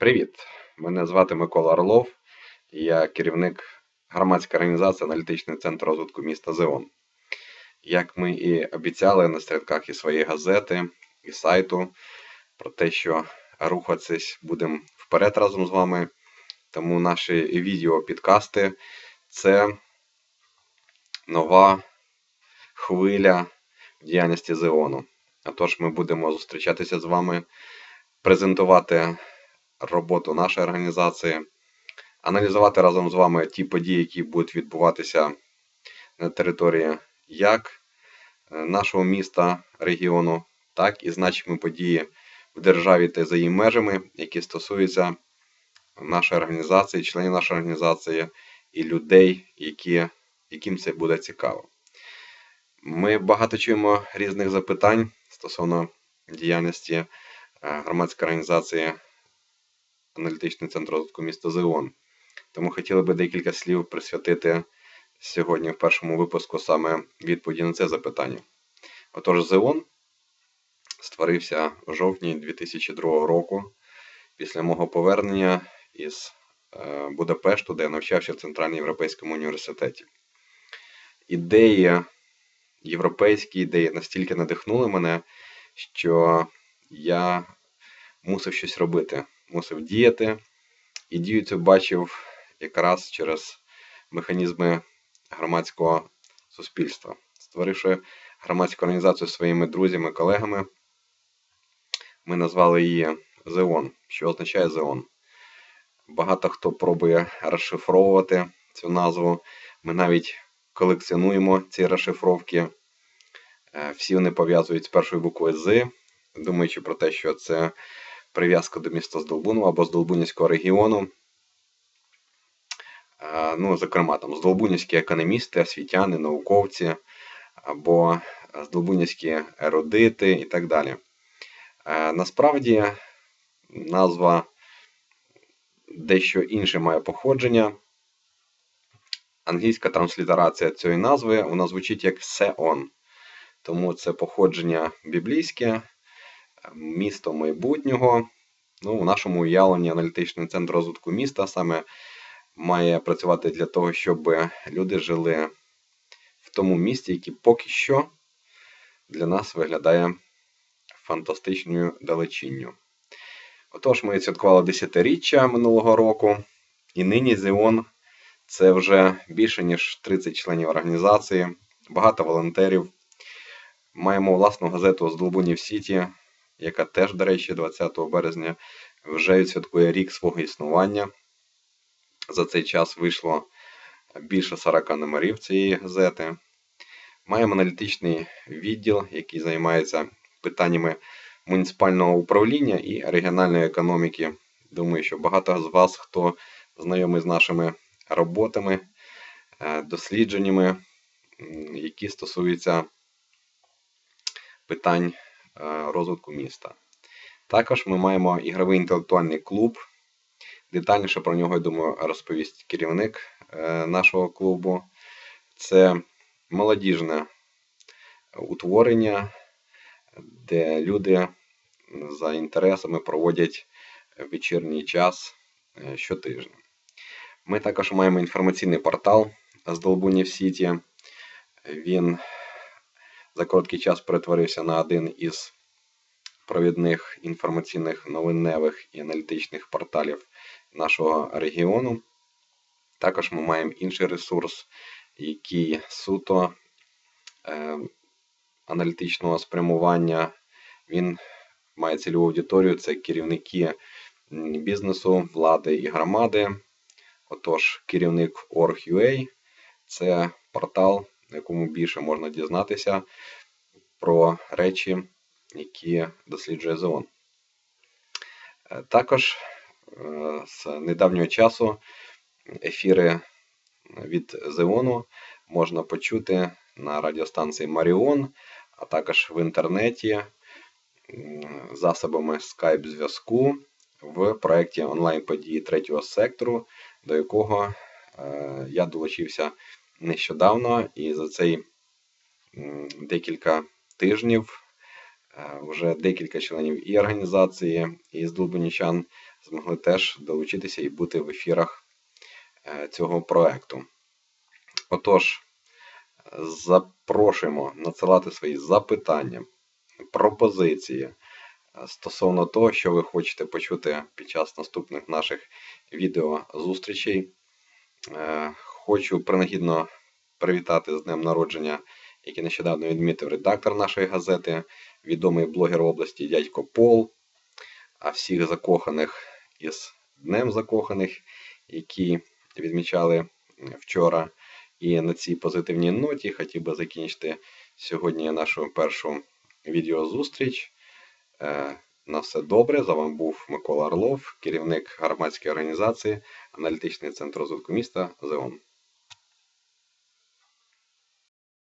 Привіт! Мене звати Микола Орлов, я керівник громадської організації Аналітичний центр розвитку міста Зеон. Як ми і обіцяли на сторінках і своєї газети, і сайту, про те, що рухатись будемо вперед разом з вами. Тому наші відео, підкасти це нова хвиля в діяльності Зеону. Отож, ми будемо зустрічатися з вами, презентувати роботу нашої організації, аналізувати разом з вами ті події, які будуть відбуватися на території як е, нашого міста, регіону, так і значимі події в державі та за її межами, які стосуються нашої організації, членів нашої організації і людей, які, яким це буде цікаво. Ми багато чуємо різних запитань стосовно діяльності е, громадської організації Аналітичний центр розвитку міста Зеон. Тому хотіли би декілька слів присвятити сьогодні в першому випуску саме відповіді на це запитання. Отож, Зеон створився у жовтні 2002 року після мого повернення із е, Будапешту, де я навчався в Центральному європейському університеті. Ідеї, європейські ідеї настільки надихнули мене, що я мусив щось робити, мусив діяти. І дію цю бачив якраз через механізми громадського суспільства, створивши громадську організацію своїми друзями, колегами. Ми назвали її ЗЕОН, що означає ЗЕОН. Багато хто пробує розшифровувати цю назву. Ми навіть колекціонуємо ці розшифровки. Е, всі вони пов'язують з першою буквою З, думаючи про те, що це прив'язка до міста Здолбуну або Здолбунівського регіону. Ну, Зокрема, там Здолбунівські економісти, освітяни, науковці або Здолбунівські ерудити і так далі. Насправді назва дещо інше має походження. Англійська транслітерація цієї назви вона звучить як Сеон. Тому це походження біблійське, місто майбутнього. Ну, У нашому уявленні аналітичний центр розвитку міста саме має працювати для того, щоб люди жили в тому місті, яке поки що для нас виглядає фантастичною далечінню. Отож, ми святкували десятиріччя минулого року, і нині Зіон це вже більше, ніж 30 членів організації, багато волонтерів. Маємо власну газету з Долбунів Сіті, яка теж, до речі, 20 березня вже відсвяткує рік свого існування. За цей час вийшло більше 40 номерів цієї газети. Маємо аналітичний відділ, який займається питаннями муніципального управління і регіональної економіки. Думаю, що багато з вас, хто знайомий з нашими роботами, е, дослідженнями, які стосуються питань розвитку міста. Також ми маємо ігровий інтелектуальний клуб. Детальніше про нього, я думаю, розповість керівник е, нашого клубу. Це молодіжне утворення, де люди за інтересами проводять вечірній час е, щотижня. Ми також маємо інформаційний портал з Долбунів Сіті. Він за короткий час перетворився на один із провідних інформаційних новинневих і аналітичних порталів нашого регіону. Також ми маємо інший ресурс, який суто е, аналітичного спрямування. Він має цільову аудиторію, це керівники бізнесу, влади і громади. Отож, керівник Org.ua – це портал, на якому більше можна дізнатися про речі, які досліджує ЗООН. Е, також е, з недавнього часу ефіри від ЗЕОНу можна почути на радіостанції Маріон, а також в інтернеті засобами Skype зв'язку в проєкті онлайн-події третього сектору, до якого е, я долучився нещодавно, і за цей декілька тижнів е, вже декілька членів і організації, і з Долбунічан змогли теж долучитися і бути в ефірах е, цього проекту. Отож, запрошуємо надсилати свої запитання, пропозиції е, стосовно того, що ви хочете почути під час наступних наших відеозустрічей. Хочу принагідно привітати з днем народження, який нещодавно відмітив редактор нашої газети, відомий блогер області дядько Пол, а всіх закоханих із Днем Закоханих, які відмічали вчора. І на цій позитивній ноті хотів би закінчити сьогодні нашу першу відеозустріч. Е, На все добре. За вами був Микола Орлов, керівник громадської організації Аналітичний центр розвитку міста ЗЕОН.